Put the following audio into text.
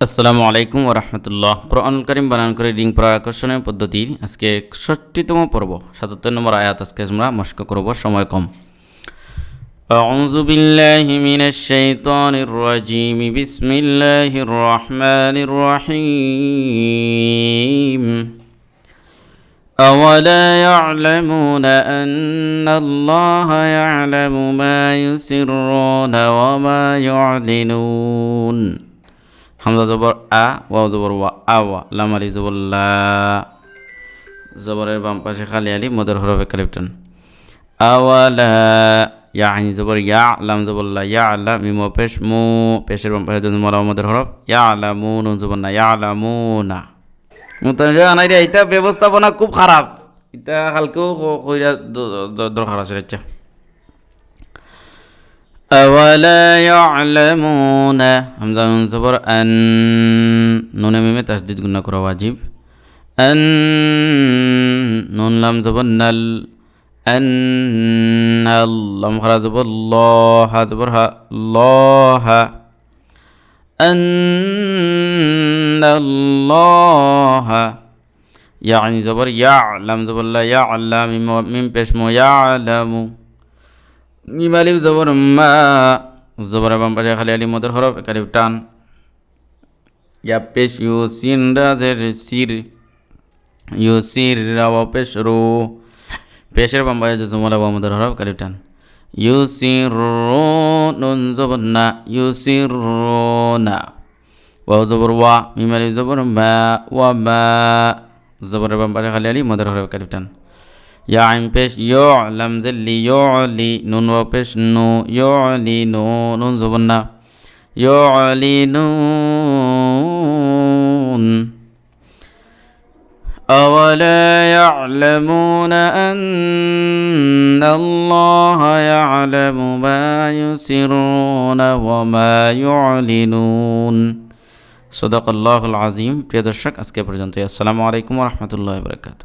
আসসালামু আলাইকুম ওরহমতুল্লাহ কোরআন করিম বানান করে রিং পড়ার আকর্ষণীয় পদ্ধতির আজকে একষট্টিতম পর্ব সাতাত্তর নম্বর আয়াত আজকে আমরা মস্ক করব সময় কম أعوذ بالله من الشيطان الرجيم بسم الله الرحمن الرحيم أولا يعلمون أن الله يعلم ما يسرون وما يعلنون হামজা জবর আ, ওয়াও জবর ওয়া আওয়া লাম আলি জবর লা। জবরের বাম পাশে খালি আলি, মদের হরফে কালিপটন আওয়ালা ইয়া আইন জবর ইয়া, লাম জবর লা, ইয়া আলা মিম পেশ, মু। পেশের বাম পাশে যদি মরা মদের হরফ, ইয়া আলা মু, নুন জবর না, ইয়া আলা মু, না। রে এটা ব্যবস্থাপনা খুব খারাপ। এটা কালকেও কইরা দরকার আছে আচ্ছা أولا يعلمون همزة نون زبر أن نون ميمة تشديد قلنا كرة واجب أن نون لام زبر نل أن اللام خرا زبر الله زبر ها الله أن الله يعني زبر يعلم زبر لا يعلم من بشمو يعلم মিমালিম জবর মা, জবর বাম পাশে খালি আলি মদের হরফ একালিফ টান। ইয়া পেশ ইউ সিন রাজের সির ইউ সির রাওয়া পেশ রু। পেশের বাম পাশে যে জমলা বা মদের হরফ একালিফ টান। ইউ সির নুন জবর না ইউ সির না। ওয়া জবর ওয়া মিমালিম জবর মা, ওয়া মা জবরের বাম পাশে খালি আলি মদের হরফ একালিফ টান। يا عين بيش يعلم ذلي يعلي نون وبيش نو يعلي نو نون زبنا يعلنون أولا يعلمون أن الله يعلم ما يسرون وما يعلنون صدق الله العظيم প্রিয় দর্শক আজকে পর্যন্ত আসসালামু আলাইকুম রহমতুল্লাহ বরকাত